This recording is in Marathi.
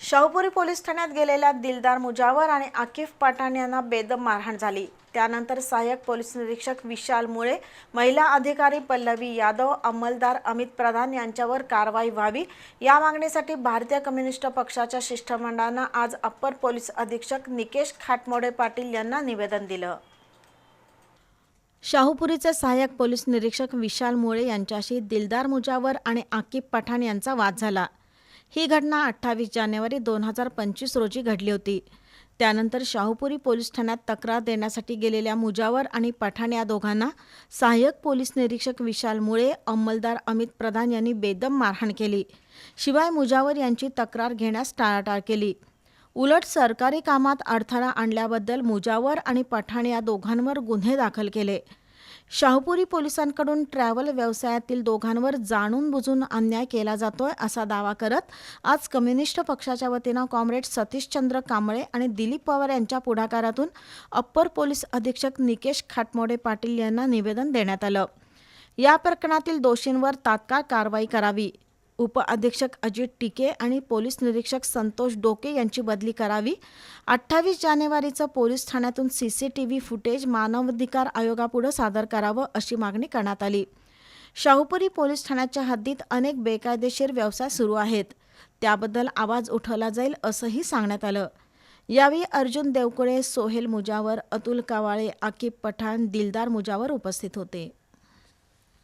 शाहूपुरी पोलीस ठाण्यात गेलेल्या दिलदार मुजावर आणि आकिफ पाठाण यांना बेदम मारहाण झाली. त्यानंतर सहाय्यक पोलीस निरीक्षक विशाल मुळे महिला अधिकारी पल्लवी यादव अंमलदार अमित प्रधान यांच्यावर कारवाई व्हावी या मागणीसाठी भारतीय कम्युनिस्ट पक्षाच्या शिष्टमंडळानं आज अप्पर पोलीस अधीक्षक निकेश खाटमोडे पाटील यांना निवेदन दिलं. शाहूपुरीचे सहाय्यक पोलीस निरीक्षक विशाल मुळे यांच्याशी दिलदार मुजावर आणि आकिब पठाण यांचा वाद झाला. ही घटना अठ्ठावीस जानेवारी दोन हजार पंचवीस रोजी घडली होती. त्यानंतर शाहूपुरी पोलीस ठाण्यात तक्रार देण्यासाठी गेलेल्या मुजावर आणि पठाण या दोघांना सहाय्यक पोलीस निरीक्षक विशाल मुळे अंमलदार अमित प्रधान यांनी बेदम मारहाण केली. शिवाय मुजावर यांची तक्रार घेण्यास टाळाटाळ केली. उलट सरकारी कामात अडथळा आणल्याबद्दल मुजावर आणि पठाण या दोघांवर गुन्हे दाखल केले. शाहपुरी पोलिसांकडून ट्रॅव्हल व्यवसायातील दोघांवर जाणून बुजून अन्याय केला जातोय असा दावा करत आज कम्युनिस्ट पक्षाच्या वतीनं कॉम्रेड सतीशचंद्र कांबळे आणि दिलीप पवार यांच्या पुढाकारातून अप्पर पोलीस अधीक्षक निकेश खाटमोडे पाटील यांना निवेदन देण्यात आलं. या प्रकरणातील दोषींवर तात्काळ कारवाई करावी. उपअधीक्षक अजित टिके आणि पोलीस निरीक्षक संतोष डोके यांची बदली करावी. अठ्ठावीस जानेवारीचं पोलीस ठाण्यातून C C T V footage मानवाधिकार आयोगापुढं सादर करावं अशी मागणी करण्यात आली. शाहूपुरी पोलीस ठाण्याच्या हद्दीत अनेक बेकायदेशीर व्यवसाय सुरू आहेत. त्याबद्दल आवाज उठवला जाईल असंही सांगण्यात आलं. यावेळी अर्जुन देवकुळे सोहेल मुजावर अतुल कावाळे आकिब पठाण दिलदार मुजावर उपस्थित होते.